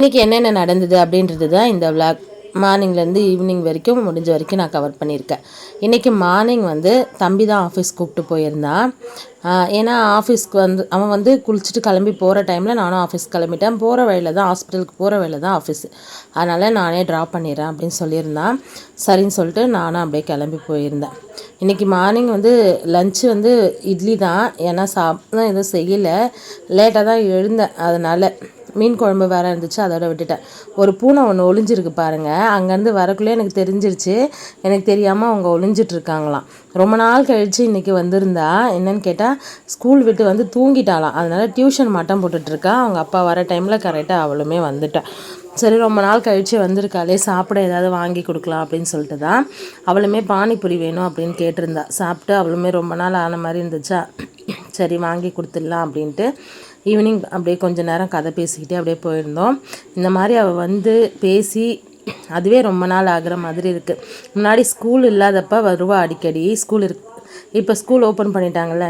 இன்றைக்கி என்னென்ன நடந்தது அப்படின்றது தான் இந்த விளாக் மார்னிங்லேருந்து ஈவினிங் வரைக்கும் முடிஞ்ச வரைக்கும் நான் கவர் பண்ணியிருக்கேன். இன்றைக்கி மார்னிங் வந்து தம்பி தான் ஆஃபீஸ் கூப்பிட்டு போயிருந்தான். ஏன்னா ஆஃபீஸ்க்கு வந்து அவன் வந்து குளிச்சுட்டு கிளம்பி போகிற டைமில் நானும் ஆஃபீஸ் கிளம்பிட்டேன். போகிற வழியில் தான் ஹாஸ்பிட்டலுக்கு போகிற வழியில் தான் ஆஃபீஸ் அதனால் நானே ட்ராப் பண்ணிடுறேன் அப்படின்னு சொல்லியிருந்தான். சரின்னு சொல்லிட்டு நானும் அப்படியே கிளம்பி போயிருந்தேன். இன்றைக்கி மார்னிங் வந்து லஞ்சு வந்து இட்லி தான். ஏன்னா சாப்பிட எதுவும் செய்யலை. லேட்டாக தான் எழுந்தேன். அதனால் மீன் குழம்பு வேறு இருந்துச்சு அதோட விட்டுட்டேன். ஒரு பூனை ஒன்று ஒளிஞ்சிருக்கு பாருங்கள் அங்கேருந்து வரக்குள்ளே எனக்கு தெரிஞ்சிருச்சு. எனக்கு தெரியாமல் அவங்க ஒளிஞ்சிட்டு இருக்காங்களாம். ரொம்ப நாள் கழித்து இன்றைக்கி வந்திருந்தா என்னன்னு கேட்டால் ஸ்கூல் விட்டு வந்து தூங்கிட்டாளாம். அதனால் டியூஷன் மட்டம் போட்டுட்ருக்கா அவங்க அப்பா வர டைமில் கரெக்டாக அவளுமே வந்துட்டேன் சரி ரொம்ப நாள் கழித்து வந்திருக்காளே சாப்பிட ஏதாவது வாங்கி கொடுக்கலாம் அப்படின்னு சொல்லிட்டு தான் அவளுமே பானிபூரி வேணும் அப்படின்னு கேட்டிருந்தா. சாப்பிட்டு அவளுமே ரொம்ப நாள் ஆன மாதிரி இருந்துச்சா? சரி வாங்கி கொடுத்துடலாம் அப்படின்ட்டு ஈவினிங் அப்படியே கொஞ்ச நேரம் கதை பேசிக்கிட்டே அப்படியே போயிருந்தோம். இந்த மாதிரி அவள் வந்து பேசி அதுவே ரொம்ப நாள் ஆகிற மாதிரி இருக்குது முன்னாடி ஸ்கூல் இல்லாதப்ப வருவா அடிக்கடி. ஸ்கூல் இருக்கு. இப்போ ஸ்கூல் ஓப்பன் பண்ணிட்டாங்கல்ல.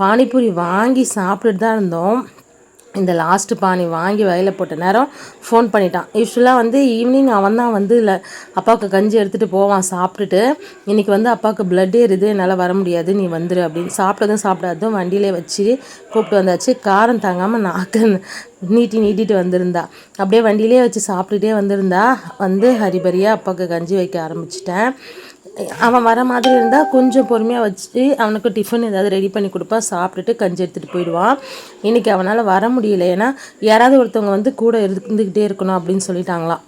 பானிபூரி வாங்கி சாப்பிட்டுட்டு தான் இருந்தோம். இந்த லாஸ்ட்டு பானி வாங்கி வயலில் போட்ட நேரம் ஃபோன் பண்ணிட்டான். யூஸ்வலாக வந்து ஈவினிங் அவன் தான் வந்து இல்லை அப்பாவுக்கு கஞ்சி எடுத்துகிட்டு போவான் சாப்பிட்டுட்டு. இன்றைக்கி வந்து அப்பாவுக்கு blood ஏறுது என்னால் வர முடியாது நீ வந்துடு அப்படின்னு. சாப்பிட்டதும் சாப்பிடாததும் வண்டியிலே வச்சு கூப்பிட்டு வந்தாச்சு. காரம் தாங்காமல் நாக்கு நீட்டி நீட்டிட்டு வந்திருந்தா. அப்படியே வண்டியிலே வச்சு சாப்பிட்டுட்டே வந்திருந்தா வந்து ஹரிபரியாக அப்பாவுக்கு கஞ்சி வைக்க ஆரம்பிச்சிட்டேன். அவன் வர மாதிரி இருந்தால் கொஞ்சம் பொறுமையாக வச்சு அவனுக்கு டிஃபன் ஏதாவது ரெடி பண்ணி கொடுப்பா சாப்பிட்டுட்டு கஞ்சி எடுத்துகிட்டு போயிடுவான் இன்றைக்கி அவனால் வர முடியல. ஏன்னா யாராவது ஒருத்தவங்க வந்து கூட இருந்துக்கிட்டே இருக்கணும் அப்படின்னு சொல்லிட்டாங்களாம்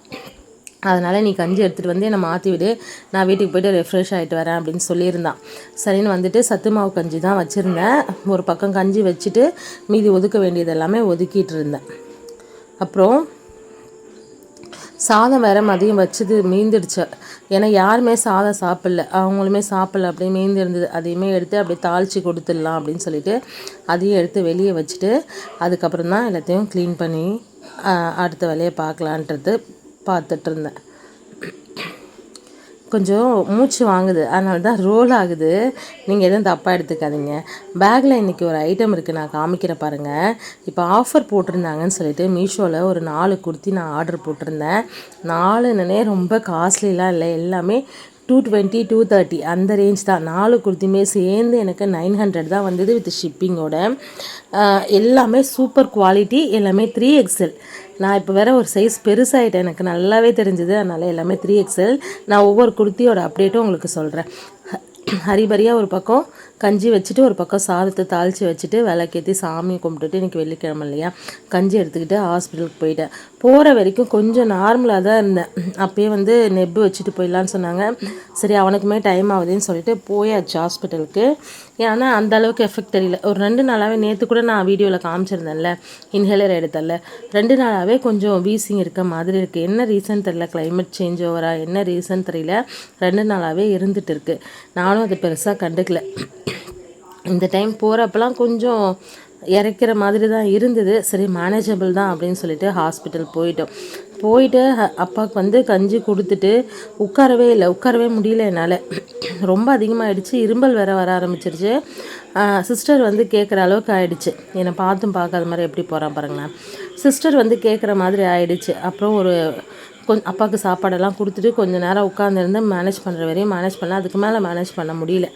அதனால் நீ கஞ்சி எடுத்துகிட்டு வந்து என்னை மாற்றி விடு. நான் வீட்டுக்கு போய்ட்டு ரெஃப்ரெஷ் ஆகிட்டு வரேன் அப்படின்னு சொல்லியிருந்தான். சரின்னு வந்துட்டு சத்து மாவு கஞ்சி தான் வச்சுருந்தேன். ஒரு பக்கம் கஞ்சி வச்சுட்டு மீதி ஒதுக்க வேண்டியது எல்லாமே ஒதுக்கிட்டு இருந்தேன். அப்புறம் சாதம் வேற மதியம் வச்சது மீந்துடுச்சு. ஏன்னா யாருமே சாதம் சாப்பிடல. அவங்களுமே சாப்பிடல. அப்படியே மீந்து இருந்தது. அதையுமே எடுத்து அப்படியே தாளித்து கொடுத்துடலாம் அப்படின்னு சொல்லிட்டு அதையும் எடுத்து வெளியே வச்சுட்டு அதுக்கப்புறம் தான் எல்லாத்தையும் க்ளீன் பண்ணி அடுத்த வேலையை பார்க்கலான்றது பார்த்துட்ருந்தேன் கொஞ்சம் மூச்சு வாங்குது. அதனால தான் ரோல் ஆகுது. நீங்கள் எதுவும் தப்பாக எடுத்துக்காதீங்க. பேக்கில் இன்றைக்கி ஒரு ஐட்டம் இருக்குது நான் காமிக்கிற பாருங்கள் இப்போ ஆஃபர் போட்டிருந்தாங்கன்னு சொல்லிட்டு மீஷோவில் ஒரு நாலு குர்த்தி நான் ஆர்டர் போட்டிருந்தேன். நாலுன்னே ரொம்ப காஸ்ட்லிலாம் இல்லை. எல்லாமே டூ டுவெண்ட்டி டூ தேர்ட்டி அந்த ரேஞ்ச் தான். நாலு குர்த்தியுமே சேர்ந்து எனக்கு நைன் ஹண்ட்ரட் தான் வந்தது வித் ஷிப்பிங்கோட எல்லாமே சூப்பர் குவாலிட்டி எல்லாமே த்ரீ எக்ஸல் நான் இப்போ வேற ஒரு சைஸ் பெருசாகிட்டேன் எனக்கு நல்லாவே தெரிஞ்சுது. அதனால் எல்லாமே த்ரீ எக்ஸல் நான் ஒவ்வொரு குர்த்தியோட அப்டேட்டும் உங்களுக்கு சொல்கிறேன் ஹரிபரியாக ஒரு பக்கம் கஞ்சி வச்சுட்டு ஒரு பக்கம் சாதத்தை தாளித்து வச்சுட்டு விளக்கேற்றி சாமி கும்பிட்டுட்டு இன்றைக்கி வெள்ளிக்கிழமை இல்லையா? கஞ்சி எடுத்துக்கிட்டு ஹாஸ்பிட்டலுக்கு போயிட்டேன். போகிற வரைக்கும் கொஞ்சம் நார்மலாக தான் இருந்தேன். அப்பயே வந்து நெப்பு வச்சுட்டு போயிடலான்னு சொன்னாங்க. சரி அவனுக்குமே டைம் ஆகுதுன்னு சொல்லிட்டு போயாச்சு ஹாஸ்பிட்டலுக்கு ஏன்னா அந்த அளவுக்கு எஃபெக்ட் தெரியல. ஒரு ரெண்டு நாளாகவே நேற்று கூட நான் வீடியோவில் காமிச்சிருந்தேன்ல இன்ஹேலர் எடுத்தல ரெண்டு நாளாகவே கொஞ்சம் வீசிங் இருக்க மாதிரி இருக்குது என்ன ரீசன் தெரியல? கிளைமேட் சேஞ்ச் ஓவரா என்ன ரீசன் தெரியல? ரெண்டு நாளாகவே இருந்துட்டு இருக்குது நானும் அது பெருசாக கண்டுக்கல. இந்த டைம் போகிறப்பெல்லாம் கொஞ்சம் இறைக்கிற மாதிரி தான் இருந்தது. சரி மேனேஜபிள் தான் அப்படின்னு சொல்லிட்டு ஹாஸ்பிட்டல் போயிட்டோம். போயிட்டு அப்பாவுக்கு வந்து கஞ்சி கொடுத்துட்டு உட்காரவே இல்லை உட்காரவே முடியல என்னால். ரொம்ப அதிகமாகிடுச்சு இரும்பல் வேற வர ஆரம்பிச்சிருச்சு. சிஸ்டர் வந்து கேட்குற அளவுக்கு ஆயிடுச்சு. என்னை பார்த்தும் பார்க்காத மாதிரி எப்படி போகிறான் பாருங்களேன். சிஸ்டர் வந்து கேட்குற மாதிரி ஆயிடுச்சு. அப்புறம் ஒரு கொஞ்சம் அப்பாவுக்கு சாப்பாடெல்லாம் கொடுத்துட்டு கொஞ்சம் நேரம் உட்காந்துருந்து மேனேஜ் பண்ணுற வரையும் மேனேஜ் பண்ணலாம் அதுக்கு மேலே மேனேஜ் பண்ண முடியல.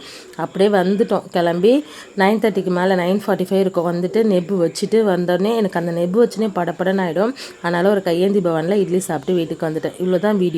அப்படியே வந்துட்டோம். கிளம்பி நைன் தேர்ட்டிக்கு மேலே நைன் ஃபார்ட்டி ஃபைவ் இருக்கும். வந்துட்டு நெப்பு வச்சுட்டு வந்தோடனே எனக்கு அந்த நெப்பு வச்சுனே படப்படன்னு ஆகிடும் அதனால் ஒரு கையேந்தி பவனில் இட்லி சாப்பிட்டு வீட்டுக்கு வந்துட்டேன். இவ்வளோ தான் வீடியோ